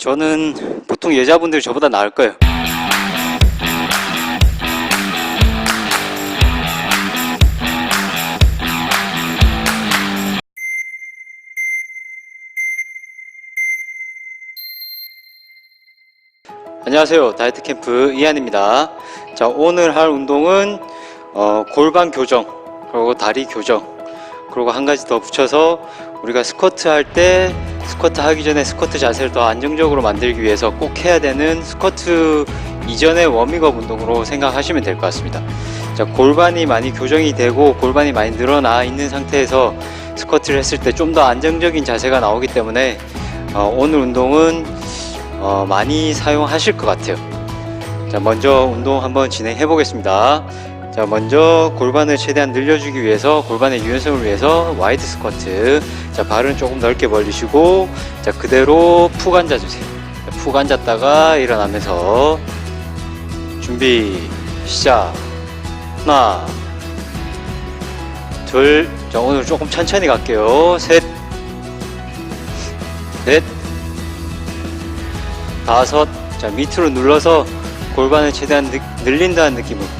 저는 보통 여자분들이 저보다 나을 거예요. 안녕하세요. 다이어트 캠프 이한입니다. 자, 오늘 할 운동은 어, 골반 교정, 그리고 다리 교정, 그리고 한 가지 더 붙여서 우리가 스쿼트 할때 스쿼트 하기 전에 스쿼트 자세를 더 안정적으로 만들기 위해서 꼭 해야 되는 스쿼트 이전의 워밍업 운동으로 생각하시면 될 것 같습니다. 자, 골반이 많이 교정이 되고 골반이 많이 늘어나 있는 상태에서 스쿼트를 했을 때 좀 더 안정적인 자세가 나오기 때문에 어, 오늘 운동은 어, 많이 사용하실 것 같아요. 자, 먼저 운동 한번 진행해 보겠습니다. 자, 먼저 골반을 최대한 늘려주기 위해서 골반의 유연성을 위해서 와이드 스쿼트. 자, 발은 조금 넓게 벌리시고, 자, 그대로 푹 앉아주세요. 자, 푹 앉았다가 일어나면서 준비 시작. 하나, 둘. 자, 오늘 조금 천천히 갈게요. 셋, 넷, 다섯. 자, 밑으로 눌러서 골반을 최대한 느- 늘린다는 느낌으로.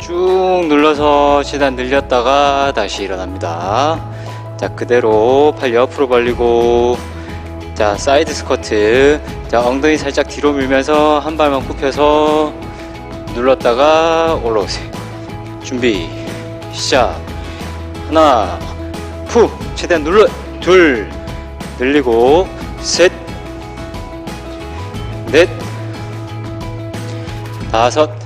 쭉 눌러서 최대한 늘렸다가 다시 일어납니다. 자, 그대로 팔 옆으로 벌리고, 자, 사이드 스쿼트. 자, 엉덩이 살짝 뒤로 밀면서 한 발만 굽혀서 눌렀다가 올라오세요. 준비, 시작. 하나, 푹, 최대한 눌러, 둘, 늘리고, 셋, 넷, 다섯,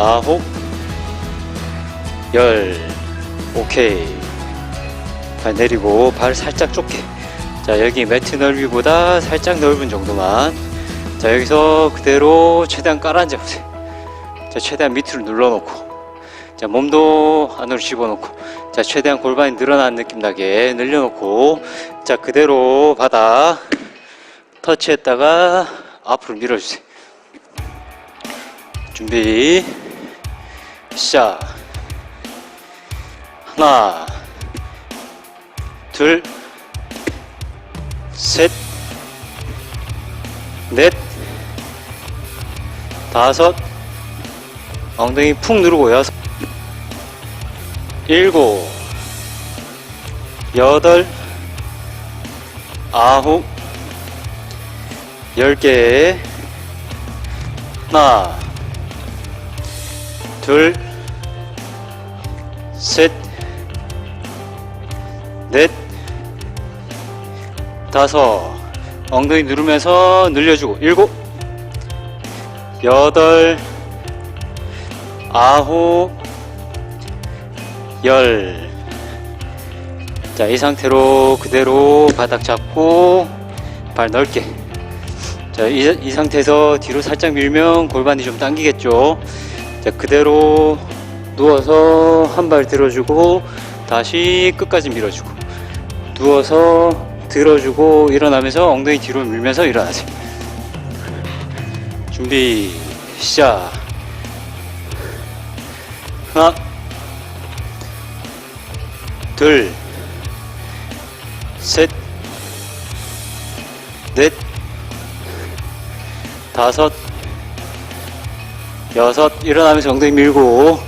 아홉, 열. 오케이. 발 내리고 발 살짝 좁게. 자, 여기 매트 넓이보다 살짝 넓은 정도만. 자, 여기서 그대로 최대한 깔아앉아 보세요. 자, 최대한 밑으로 눌러놓고. 자, 몸도 안으로 집어넣고. 자, 최대한 골반이 늘어나는 느낌 나게 늘려놓고. 자, 그대로 바닥 터치했다가 앞으로 밀어주세요. 준비 시작. 하나 둘 셋 넷 다섯 엉덩이 푹 누르고 여섯 일곱 여덟 아홉 열 개. 하나 둘, 셋, 넷, 다섯. 엉덩이 누르면서 늘려주고. 일곱, 여덟, 아홉, 열. 자, 이 상태로 그대로 바닥 잡고 발 넓게. 자, 이, 이 상태에서 뒤로 살짝 밀면 골반이 좀 당기겠죠. 자, 그대로 누워서 한 발 들어주고 다시 끝까지 밀어주고 누워서 들어주고 일어나면서 엉덩이 뒤로 밀면서 일어나세요. 준비 시작. 하나, 둘, 셋, 넷, 다섯, 여섯 일어나면서 엉덩이 밀고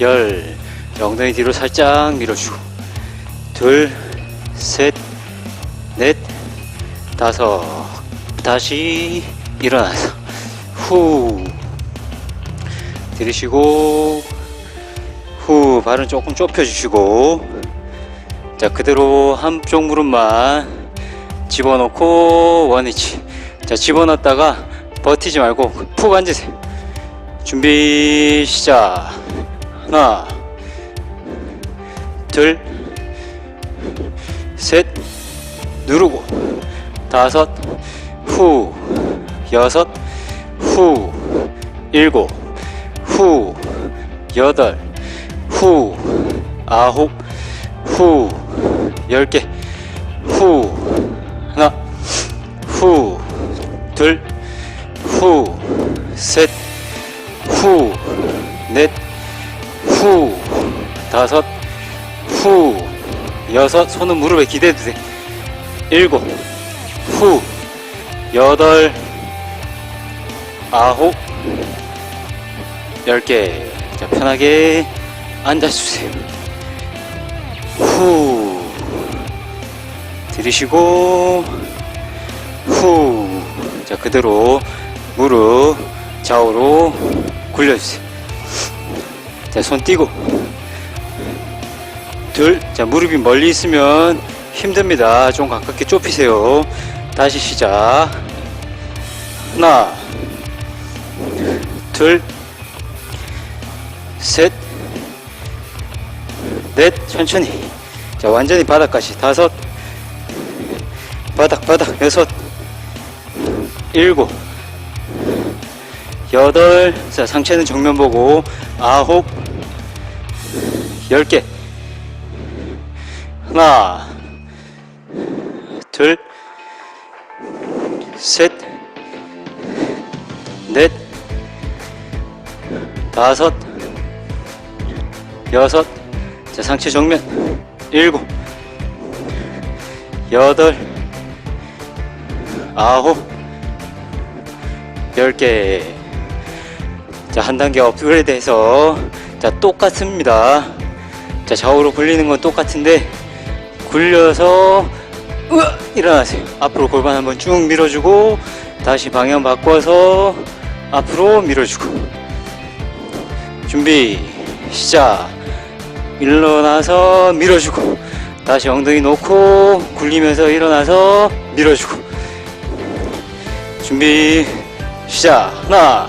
열. 자, 엉덩이 뒤로 살짝 밀어주고. 둘, 셋, 넷, 다섯. 다시 일어나서. 후. 들이쉬고, 후. 발은 조금 좁혀 주시고. 자, 그대로 한쪽 무릎만 집어넣고 원위치. 자, 집어넣었다가 버티지 말고 푹 앉으세요. 준비 시작. 하나, 둘, 셋, 누르고 다섯, 후, 여섯, 후, 일곱, 후, 여덟, 후, 아홉, 후, 열 개, 후, 하나, 후, 둘, 후, 셋, 후, 넷, 후, 다섯, 후, 여섯, 손은 무릎에 기대도 돼. 일곱, 후, 여덟, 아홉, 열 개. 자, 편하게 앉아주세요. 후, 들이쉬고, 후. 자, 그대로 무릎 좌우로 굴려주세요. 자, 손 띄고. 둘. 자, 무릎이 멀리 있으면 힘듭니다. 좀 가깝게 좁히세요. 다시 시작. 하나, 둘, 셋, 넷. 천천히. 자, 완전히 바닥까지. 다섯, 바닥, 바닥. 여섯, 일곱, 여덟, 자, 상체는 정면 보고, 아홉, 열 개. 하나, 둘, 셋, 넷, 다섯, 여섯, 자, 상체 정면, 일곱, 여덟, 아홉, 열 개. 자, 한 단계 업그레이드 해서, 자, 똑같습니다. 자, 좌우로 굴리는 건 똑같은데, 굴려서, 으아! 일어나세요. 앞으로 골반 한번 쭉 밀어주고, 다시 방향 바꿔서, 앞으로 밀어주고. 준비, 시작. 일어나서 밀어주고, 다시 엉덩이 놓고, 굴리면서 일어나서 밀어주고. 준비, 시작. 하나,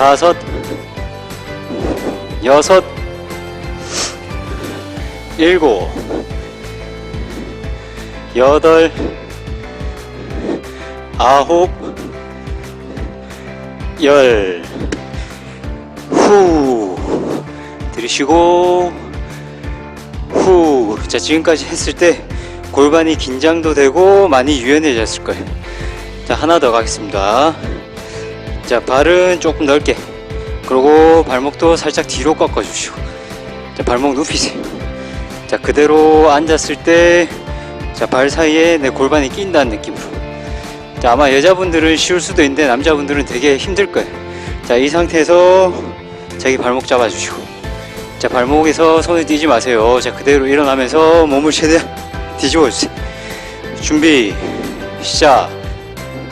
다섯, 여섯, 일곱, 여덟, 아홉, 열. 후. 들이쉬고, 후. 자, 지금까지 했을 때 골반이 긴장도 되고 많이 유연해졌을 거예요. 자, 하나 더 가겠습니다. 자, 발은 조금 넓게. 그리고 발목도 살짝 뒤로 꺾어 주시고. 자, 발목 눕히세요. 자, 그대로 앉았을 때, 자, 발 사이에 내 골반이 낀다는 느낌으로. 자, 아마 여자분들은 쉬울 수도 있는데 남자분들은 되게 힘들 거예요. 자, 이 상태에서 자기 발목 잡아주시고. 자, 발목에서 손을 띄지 마세요. 자, 그대로 일어나면서 몸을 최대한 뒤집어 주세요. 준비, 시작.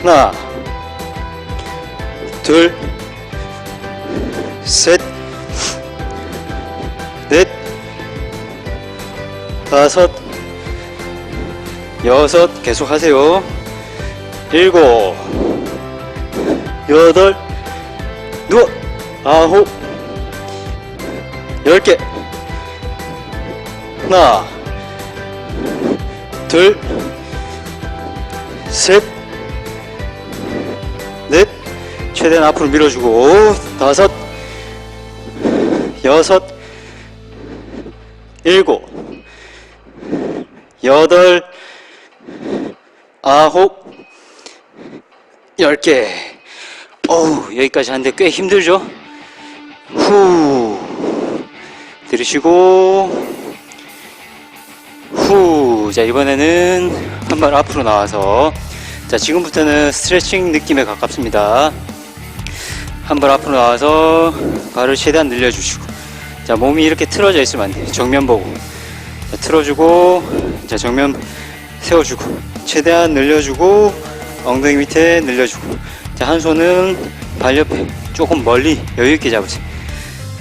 하나, 둘, 셋, 넷, 다섯, 여섯, 계속 하세요. 일곱, 여덟, 누워, 아홉, 열 개. 하나, 둘, 셋, 최대한 앞으로 밀어주고, 다섯, 여섯, 일곱, 여덟, 아홉, 열 개. 어우, 여기까지 하는데 꽤 힘들죠? 후. 들으시고, 후. 자, 이번에는 한 발 앞으로 나와서, 자, 지금부터는 스트레칭 느낌에 가깝습니다. 한 발 앞으로 나와서 발을 최대한 늘려주시고, 자, 몸이 이렇게 틀어져 있으면 안 돼요. 정면 보고. 자, 틀어주고, 자, 정면 세워주고, 최대한 늘려주고, 엉덩이 밑에 늘려주고, 자, 한 손은 발 옆에 조금 멀리 여유 있게 잡으세요.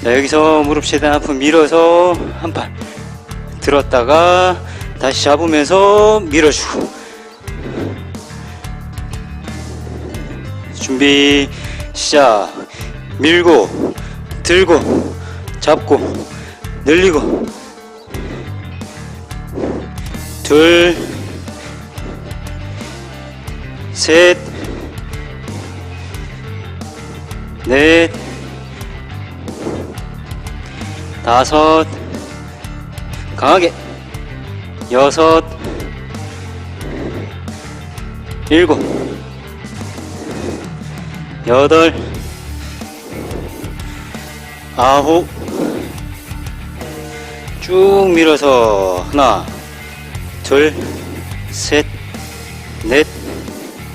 자, 여기서 무릎 최대한 앞으로 밀어서 한팔 들었다가 다시 잡으면서 밀어주고. 준비, 시작. 밀고, 들고, 잡고, 늘리고, 둘, 셋, 넷, 다섯, 강하게, 여섯, 일곱, 여덟, 아홉, 쭉 밀어서 하나, 둘, 셋, 넷,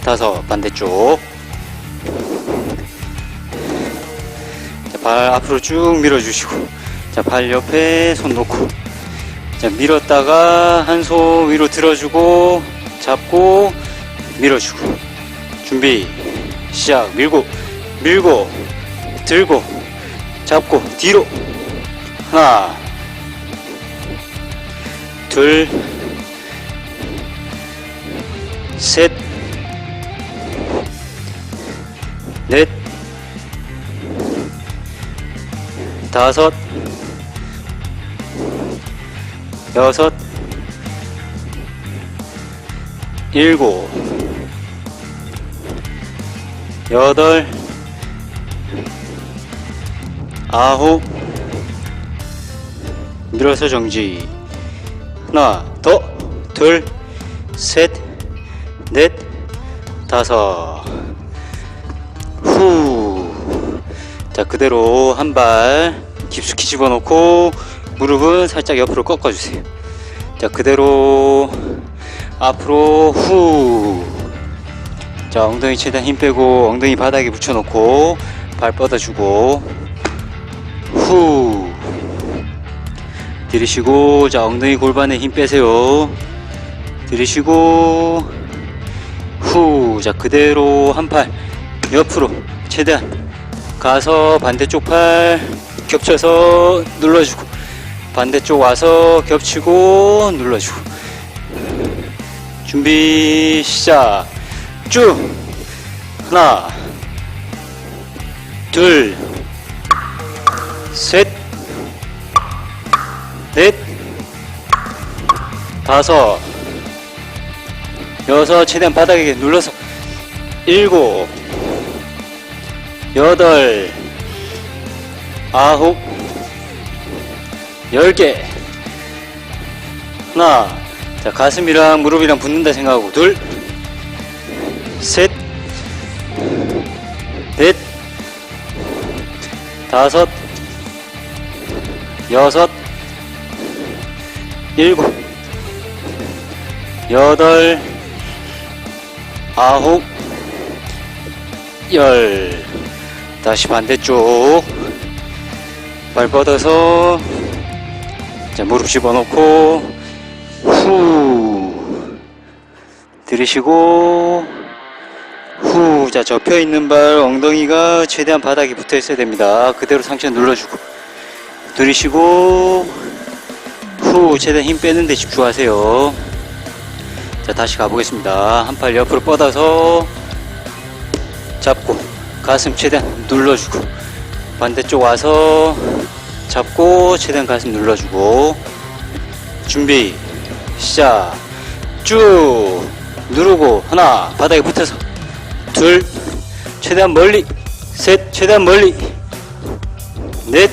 다섯 반대쪽. 자, 발 앞으로 쭉 밀어주시고, 자, 발 옆에 손 놓고, 자, 밀었다가 한 손 위로 들어주고, 잡고, 밀어주고. 준비, 시작. 밀고, 밀고, 들고, 잡고, 뒤로. 하나, 둘, 셋, 넷, 다섯, 여섯, 일곱, 여덟, 아홉, 밀어서 정지. 하나, 더, 둘, 셋, 넷, 다섯. 후. 자, 그대로 한 발 깊숙이 집어넣고 무릎은 살짝 옆으로 꺾어주세요. 자, 그대로 앞으로 후. 자, 엉덩이 최대한 힘 빼고 엉덩이 바닥에 붙여놓고 발 뻗어주고 후. 들이쉬고 자 엉덩이 골반에 힘 빼세요. 들이쉬고 후. 자 그대로 한 팔 옆으로 최대한 가서 반대쪽 팔 겹쳐서 눌러주고 반대쪽 와서 겹치고 눌러주고 준비 시작 쭉 하나 둘 넷, 다섯, 여섯, 최대한 바닥에 눌러서 일곱, 여덟, 아홉, 열 개. 하나, 자 가슴이랑 무릎이랑 붙는다 생각하고 둘, 셋, 넷, 다섯, 여섯. 일곱, 여덟, 아홉, 열. 다시 반대쪽. 발 뻗어서, 자, 무릎 집어넣고, 후. 들이쉬고, 후. 자, 접혀 있는 발, 엉덩이가 최대한 바닥에 붙어 있어야 됩니다. 그대로 상체 눌러주고, 들이쉬고, 후. 후 최대한 힘 빼는 데 집중하세요 자 다시 가보겠습니다 한 팔 옆으로 뻗어서 잡고 가슴 최대한 눌러주고 반대쪽 와서 잡고 최대한 가슴 눌러주고 준비 시작 쭉 누르고 하나 바닥에 붙어서 둘 최대한 멀리 셋 최대한 멀리 넷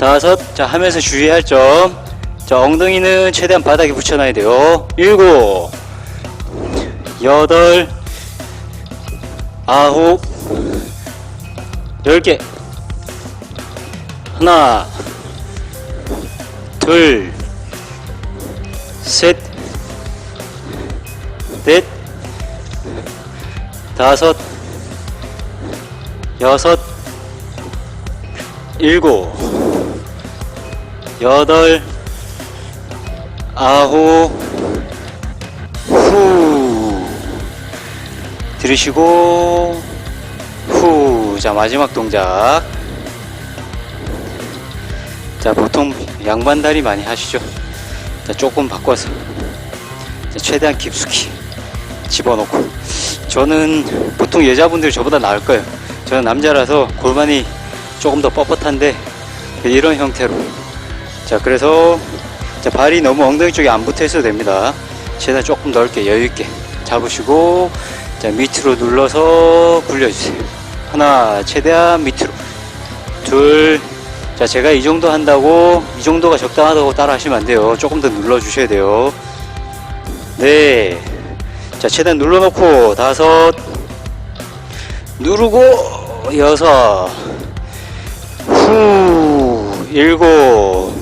다섯. 자 하면서 주의할 점 자 엉덩이는 최대한 바닥에 붙여놔야 돼요. 일곱 여덟 아홉 열 개. 하나 둘 셋, 넷, 다섯, 여섯, 일곱, 여덟, 아홉, 후. 들으시고, 후. 자, 마지막 동작. 자, 보통 양반다리 많이 하시죠? 자, 조금 바꿔서 자, 최대한 깊숙이 집어넣고 저는 보통 여자분들 저보다 나을 거예요 저는 남자라서 골반이 조금 더 뻣뻣한데 이런 형태로 자 그래서 자, 발이 너무 엉덩이 쪽에 안 붙어 있어도 됩니다 최대한 조금 넓게 여유 있게 잡으시고 자 밑으로 눌러서 굴려주세요 하나 최대한 밑으로 둘 자, 제가 이 정도 한다고, 이 정도가 적당하다고 따라 하시면 안 돼요. 조금 더 눌러 주셔야 돼요. 네. 자, 최대한 눌러놓고, 다섯, 누르고, 여섯, 후, 일곱,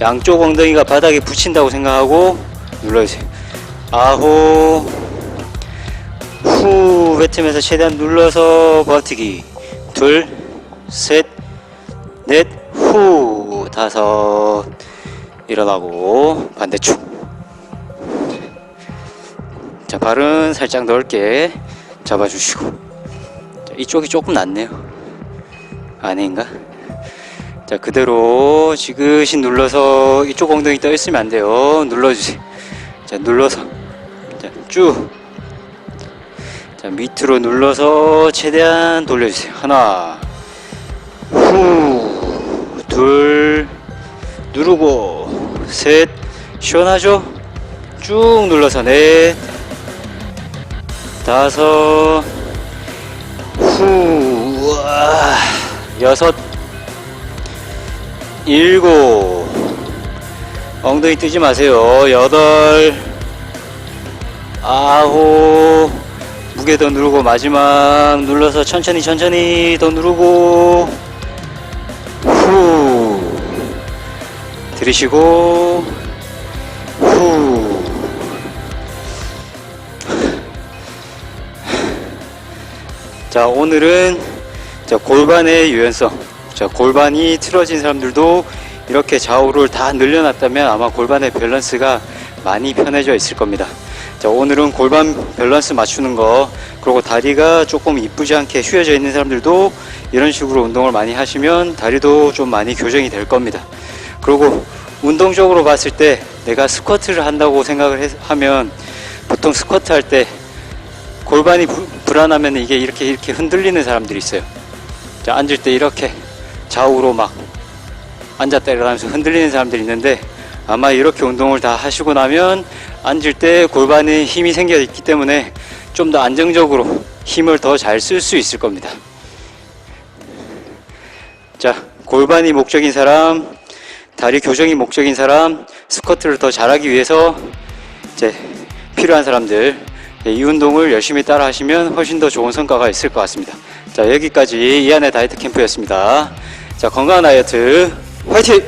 양쪽 엉덩이가 바닥에 붙인다고 생각하고, 눌러주세요. 아홉, 후, 뱉으면서 최대한 눌러서 버티기. 둘, 셋, 넷, 후, 다섯, 일어나고, 반대쪽. 자, 발은 살짝 넓게 잡아주시고. 자, 이쪽이 조금 낫네요. 아닌가? 자, 그대로 지그시 눌러서 이쪽 엉덩이 떠 있으면 안 돼요. 눌러주세요. 자, 눌러서. 자, 쭉. 자, 밑으로 눌러서 최대한 돌려주세요. 하나, 후, 둘, 누르고, 셋, 시원하죠? 쭉 눌러서 넷, 다섯, 후, 우와, 여섯, 일곱, 엉덩이 뜨지 마세요. 여덟, 아홉, 무게 더 누르고 마지막 눌러서 천천히 천천히 더 누르고 후. 들이쉬고 후. 자, 오늘은 자, 골반의 유연성. 자, 골반이 틀어진 사람들도 이렇게 좌우를 다 늘려놨다면 아마 골반의 밸런스가 많이 편해져 있을 겁니다. 자, 오늘은 골반 밸런스 맞추는 거, 그리고 다리가 조금 이쁘지 않게 휘어져 있는 사람들도 이런 식으로 운동을 많이 하시면 다리도 좀 많이 교정이 될 겁니다. 그리고 운동적으로 봤을 때 내가 스쿼트를 한다고 생각을 해- 하면 보통 스쿼트 할 때 골반이 부- 불안하면 이게 이렇게 이렇게 흔들리는 사람들이 있어요. 자, 앉을 때 이렇게 좌우로 막 앉았다 일어나면서 흔들리는 사람들이 있는데 아마 이렇게 운동을 다 하시고 나면 앉을 때 골반에 힘이 생겨 있기 때문에 좀 더 안정적으로 힘을 더 잘 쓸 수 있을 겁니다. 자, 골반이 목적인 사람, 다리 교정이 목적인 사람, 스쿼트를 더 잘하기 위해서 이제 필요한 사람들 예, 이 운동을 열심히 따라 하시면 훨씬 더 좋은 성과가 있을 것 같습니다. 자, 여기까지 이안의 다이어트 캠프였습니다. 자 건강한 다이어트 화이팅!